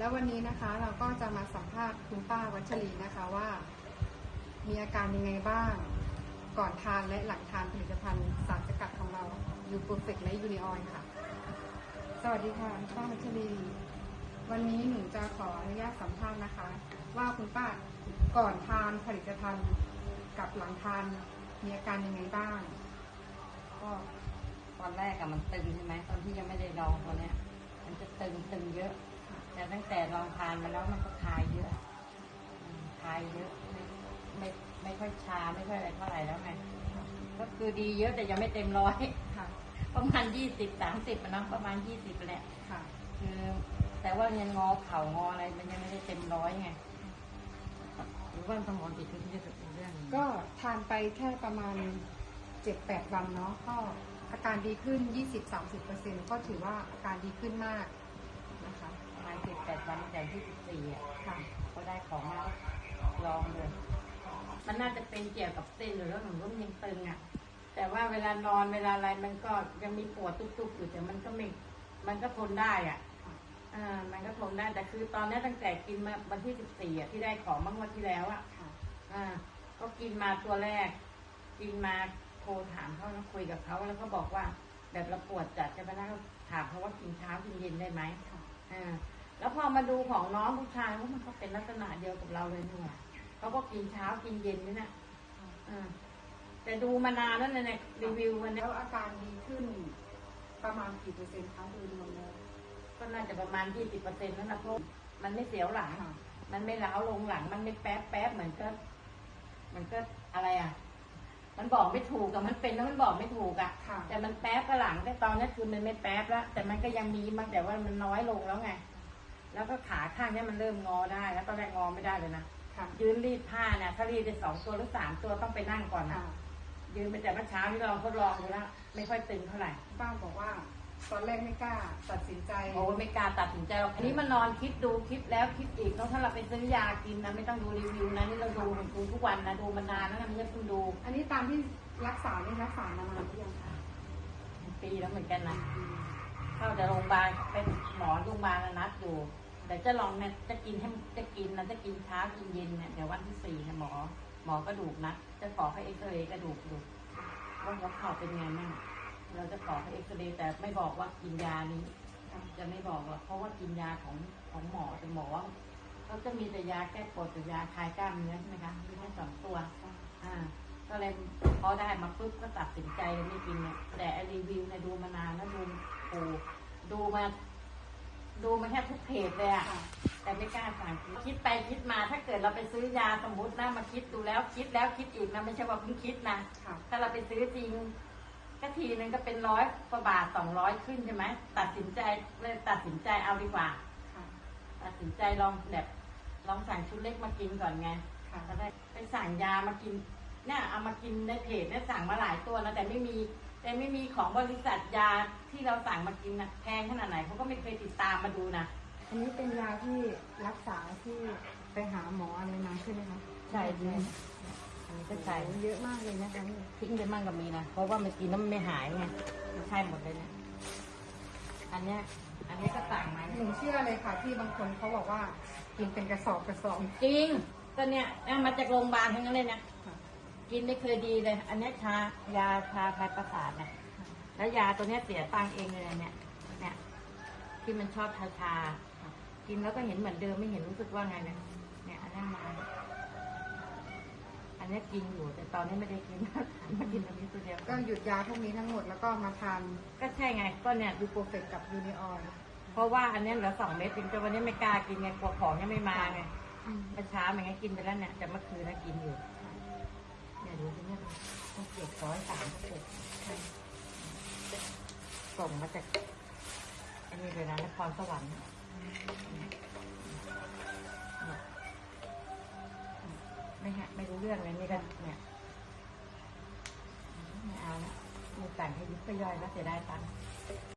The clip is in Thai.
แล้ววันนี้นะคะเราก็จะมาสัมภาษณ์คุณป้าวัชรีนะคะว่า มีอาการยังไงบ้าง ก่อนทานและหลังทานผลิตภัณฑ์สารสกัดของเรายูโปรเฟกและยูนิออยค่ะ สวัสดีค่ะคุณป้าวัชรี วันนี้หนูจะขออนุญาตสัมภาษณ์นะคะ ว่าคุณป้าก่อนทานผลิตภัณฑ์กับหลังทานมีอาการยังไงบ้าง ก็ตอนแรกอะมันตึงใช่ไหมตอนที่ยังไม่ได้ลองตัวเนี้ย มันจะตึงตึงเยอะ แต่ตั้งแต่ลองทานมาแล้วมันก็คลายเยอะอืมคลายเยอะไม่ไม่ไม่ค่อยชาไม่ค่อยอะไรเท่าไหร่แล้วไงก็คือดีเยอะแต่ยังไม่เต็มร้อยค่ะ ประมาณยี่สิบสามสิบนะประมาณยี่สิบแหละค่ะคือแต่ว่ายังงอเข่างออะไรมันยังไม่ได้เต็มร้อยไงหรือว่าสมองติดที่จะเป็นเรื่องนี้ก็ทานไปแค่ประมาณเจ็ดแปดวันเนาะก็อาการดีขึ้น20-30%ก็ถือว่าอาการดีขึ้นมากนะคะประมาณ สิบแปดวันจากที่สิบสี่อะค่ะก็ได้ของมาลองเลย มันน่าจะเป็นเกี่ยวกับเส้นหรือว่าหนูร่มยังตึงอะ แต่ว่าเวลานอนเวลาอะไรมันก็ยังมีปวดตุบๆอยู่แต่มันก็ไม่มันก็ทนได้อะอ่ามันก็ทนได้แต่คือตอนนี้ตั้งแต่กินมาวันที่สิบสี่อะที่ได้ของเมื่อวันที่แล้วอะค่ะอ่า ก็กินมาตัวแรก กินมาโทรถามเขาแล้วคุยกับเขาแล้วก็บอกว่า แบบเราปวดจัดใช่ไหมแล้วก็ถามเขาว่ากินเช้ากินเย็นได้ไหมค่ะอ่า แล้วพอมาดูของน้องผู้ชายว่ามันก็เป็นลักษณะเดียวกับเราเลยนี่หว่าเขาก็กินเช้ากินเย็นนี่นะอ่าแต่ดูมานานแล้วเนี่ยรีวิววันนี้แล้วอาการดีขึ้น ประมาณกี่เปอร์เซ็นต์คะโดยรวมแล้วก็น่าจะประมาณยี่สิบเปอร์เซ็นต์แล้วนะเพราะมันไม่เสียวหลังค่ะมันไม่ล้าวลงหลัง มันไม่แป๊บแป๊บเหมือนก็ มันก็อะไรอะ มันบอกไม่ถูกกับมันเป็นแล้วมันบอกไม่ถูกอะค่ะแต่มันแป๊บก็หลังแต่ตอนนี้คือมันไม่แป๊บแล้วแต่มันก็ยังมีมันแต่ว่ามันน้อยลงแล้วไง แล้วก็ขาข้างเนี้ยมันเริ่มงอได้แล้วตอนแรกงอไม่ได้เลยนะค่ะ ยืนรีดผ้าเนี่ยถ้ารีดได้สองตัวหรือสามตัวต้องไปนั่งก่อนนะค่ะยืนไปแต่เมื่อเช้าที่เราทดลองดูแล้วไม่ค่อยตึงเท่าไหร่ป้าบอกว่า ตอนแรกไม่กล้าตัดสินใจ โอ้ไม่กล้าตัดสินใจหรอกอันนี้มานอนคิดดูคิดแล้วคิดอีกแล้วถ้าเราไปซื้อยากินนะไม่ต้องดูรีวิวนะนี่เราดูมันดูทุกวันนะดูมานานแล้วนะไม่ใช่เพิ่งดูอันนี้ตามที่รักษานี่รักษามานานหรือยังคะเป็นปีแล้วเหมือนกันนะ เข้าแต่โรงพยาบาลเป็นหมอโรงพยาบาลน่ะนัดอยู่แต่จะลองเนี่ยจะกินให้จะกินนะจะกินเช้ากินเย็นเนี่ยเดี๋ยววันที่สี่เนี่ยหมอ หมอกระดูกนะจะขอให้เอ็กซเรย์กระดูกดูว่าหัวเข่าเป็นไงบ้างเราจะขอให้เอ็กซเรย์แต่ไม่บอกว่ากินยานี้จะไม่บอกหรอกเพราะว่ากินยาของของหมอแต่หมอเขาจะมีแต่ยาแก้ปวดแต่ยาคลายกล้ามเนื้อใช่ไหมคะมีแค่สองตัว อ่า ก็เลยพอได้มาปุ๊บก็ตัดสินใจเลยไม่กินเนี่ยแต่รีวิวเนี่ยดูมานานแล้วดู มาดูมาแทบทุกเพจเลยอะค่ะแต่ไม่กล้าสั่งกินคิดไปคิดมาถ้าเกิดเราไปซื้อยาสมมตินะมาคิดดูแล้วคิดแล้วคิดอีกนะไม่ใช่ว่าเพิ่งคิดนะค่ะถ้าเราไปซื้อจริงก็ทีนึงก็เป็นร้อยกว่าบาทสองร้อยขึ้นใช่ไหมตัดสินใจเลยตัดสินใจเอาดีกว่าค่ะตัดสินใจลองแบบลองสั่งชุดเล็กมากินก่อนไงค่ะก็ได้ไปสั่งยามากินเนี่ยเอามากินในเพจเนี่ยสั่งมาหลายตัวนะแต่ไม่มี แต่ไม่มีของบริษัทยาที่เราสั่งมากินนะแพงขนาดไหนเขาก็ไม่เคยติดตามมาดูนะอันนี้เป็นยาที่รักษาที่ไปหาหมออะไรมาใช่ไหมคะใช่ใช่อันนี้ก็ใช่โอ้เยอะมากเลยนะคะนี่ทิ้งไปมั่งก็มีนะเพราะว่ามันกินแล้วมันไม่หายไงใช่หมดเลยเนี่ยอันเนี้ยอันนี้ก็สั่งมาหนูเชื่อเลยค่ะ ที่บางคนเขาบอกว่ากินเป็นกระสอบกระสอบจริงก็เนี่ยเอามาจากโรงพยาบาลทั้งนั้นเลยนะค่ะ กินไม่เคยดีเลย อันเนี้ยชายาชาคลายประสาทนะแล้วยาตัวเนี้ยเสียตังค์เองเลยนะเนี่ยเนี่ย ที่มันชอบทาชาๆกินแล้วก็เห็นเหมือนเดิมไม่เห็นรู้สึกว่าไงเนี่ยเนี่ยอันนั้นมา อันเนี้ยกินอยู่แต่ตอนนี้ไม่ได้กินมากินอันนี้ตัวเดียวก็หยุดยาพวกนี้ทั้งหมดแล้วก็มาทานก็ใช่ไง ก็เนี่ยยูโปรเฟกกับยูนิออยเพราะว่าอันเนี้ยเหลือสองเม็ดจริงแต่วันนี้ไม่กล้ากินไงกลัวของยังไม่มาไงเมื่อเช้ามันก็กินไปแล้วเนี่ยแต่เมื่อคืนนะกินอยู่ เนี่ยดูสิเนี่ต้องเก็บร้อยสามสิบส่งมาจากอันนี้เลยนะนครสวรรค์ไม่ฮะไม่รู้เรื่องเลยนี่ก็เนี่ยไม่เอาละมีสั่งให้ยุบก็ย่อยแล้วเสียดายตังค์